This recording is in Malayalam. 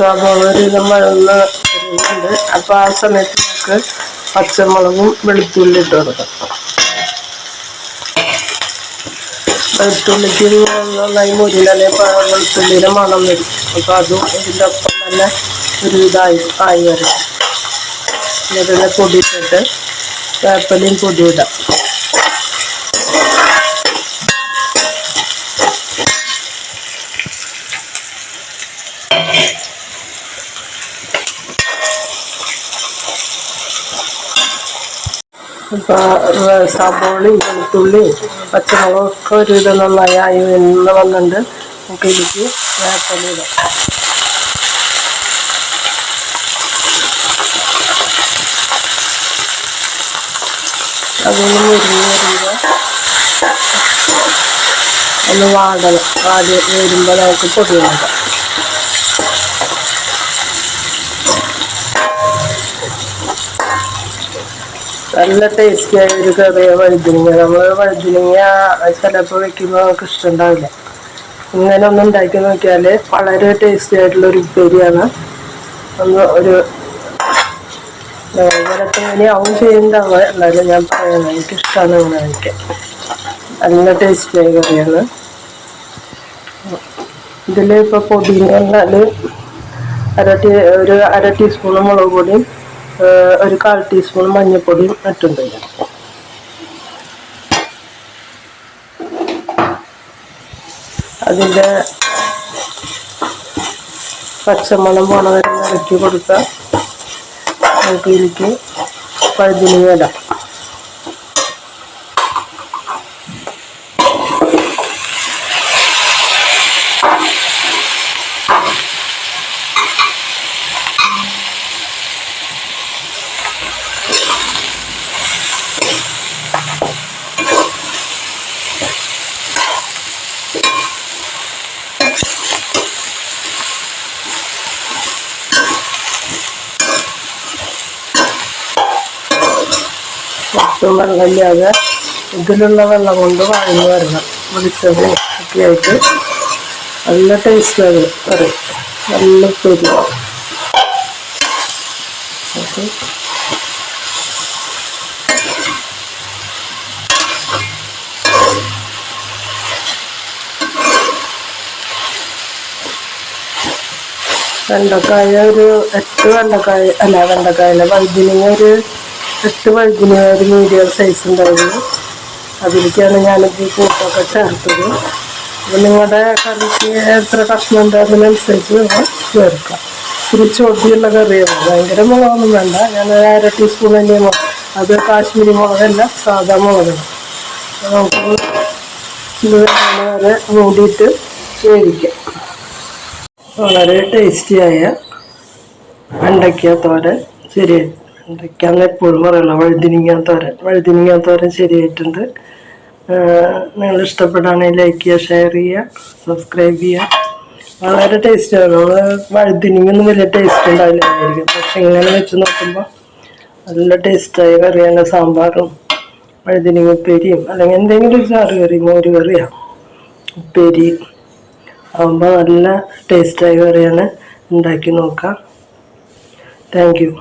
വഴന്ന് വരുന്നുണ്ട്. അപ്പൊ ആ സമയത്ത് നമുക്ക് പച്ചമുളകും വെളുത്തുള്ളി ഇട്ട് കൊടുക്കാം. വെളുത്തുള്ളിക്ക് നന്നായി മുരിലല്ലേ വെളുത്തുള്ളിയുടെ മണം വരും. അപ്പൊ അതും ഇതിന്റെ ഒപ്പം തന്നെ ഒരു ഇതായി ആയി വരും. ഇതിനെ പൊടിയിട്ടിട്ട് വേപ്പലയും പൊടിയിടാം. അപ്പോൾ സബോളയും വെളുത്തുള്ളിയും പച്ചമുളകൊക്കെ ഒരുവിധം നന്നായി ആയി എന്ന് വന്നിട്ടുണ്ട്. നമുക്ക് ഇതിലേക്ക് വേപ്പലിടാം അതൊന്ന് മുരിഞ്ഞ് ഒന്ന് വാടണം. വാടി വരുമ്പോൾ നമുക്ക് നല്ല ടേസ്റ്റി ആയ ഒരു കറിയ വഴുതിനിങ്ങ. നമ്മൾ വഴുതിനിങ്ങ ചിലപ്പോൾ വെക്കുമ്പോൾ നമുക്ക് ഇഷ്ടമുണ്ടാവില്ല ഇങ്ങനെ ഒന്ന് ഉണ്ടാക്കി നോക്കിയാൽ വളരെ ടേസ്റ്റി ആയിട്ടുള്ള ഒരു ഉപ്പേരിയാണ്. ഒന്ന് ഒരു ഇനി ആവും ചെയ്യുന്നുണ്ടാവുക. എന്നാലും ഞാൻ പറയുന്നത് എനിക്കിഷ്ടമാണ് ഇങ്ങനെ കഴിക്കാൻ നല്ല ടേസ്റ്റി ആയ കറിയാണ്. ഇതിൽ ഇപ്പോൾ പൊടി പറഞ്ഞാൽ അര ടീ ഒരു അര ടീസ്പൂൺ മുളക് പൊടിയും ഒരു കാൽ ടീസ്പൂൺ മഞ്ഞൾപ്പൊടിയും ഇട്ടുണ്ട്. അതിന്റെ പച്ചമണം പോണ വരെ ഇറക്കി കൊടുക്കുക നമുക്ക് ഇതിലേക്ക് പഴുതിന് ഇടാം ഒട്ടും വെള്ളമില്ലാതെ ഇതിലുള്ള വെള്ളം കൊണ്ട് വാങ്ങി വരണം. വെളിച്ചത് ഒക്കെ ആയിട്ട് നല്ല ടേസ്റ്റാണ് കറി. നല്ല പൊരി വെണ്ടക്കായ ഒരു എട്ട് വെണ്ടക്കായ അല്ല വെണ്ടക്കായല്ല വൈദ്യുതി ഒരു എട്ട് വഴുതിനിങ്ങ ഒരു മീഡിയം സൈസ് ഉണ്ടായിരുന്നു. അതിലേക്കാണ് ഞാനിത് കൂട്ടൊക്കെ ചേർത്തത്. അപ്പോൾ നിങ്ങളുടെ കറിക്ക് എത്ര കഷ്ണം ഉണ്ട് നിങ്ങൾ ചേർക്കാം. ഇത്തിരി ചൊടിയുള്ള കറിയാണ്. ഭയങ്കര മുളകൊന്നും വേണ്ട. ഞാൻ ഒരു അര ടീസ്പൂൺ തന്നെ അത് കാശ്മീരി മുളകല്ല സാധാ മുളകാണ്. നമുക്ക് വരെ മൂടിയിട്ട് വേവിക്കാം. വളരെ ടേസ്റ്റിയായ വെണ്ടയ്ക്ക തോരൻ. ശരി വെണ്ടയ്ക്കാന്ന് എപ്പോഴും പറയല വഴുതിനിങ്ങാൻ തോരൻ. വഴുതിനിങ്ങാൻ തോരൻ ശരിയായിട്ടുണ്ട്. നിങ്ങൾ ഇഷ്ടപ്പെടുകയാണെങ്കിൽ ലൈക്ക് ചെയ്യുക ഷെയർ ചെയ്യുക സബ്സ്ക്രൈബ് ചെയ്യുക. വളരെ ടേസ്റ്റാണ് നമ്മൾ വഴുതിനിങ്ങൊന്നും വലിയ ടേസ്റ്റ് ഉണ്ടാവില്ലായിരിക്കും പക്ഷെ ഇങ്ങനെ വെച്ച് നോക്കുമ്പോൾ നല്ല ടേസ്റ്റായി കറിയാണ് സാമ്പാറും വഴുതിനിങ്ങ ഉപ്പേരിയും അല്ലെങ്കിൽ എന്തെങ്കിലും ഒരു ചാറ് കറി മോര് കറിയോ ഉപ്പേരി. ആകുമ്പോൾ നല്ല ടേസ്റ്റായി കറിയാണ് ഉണ്ടാക്കി നോക്കാം താങ്ക് യു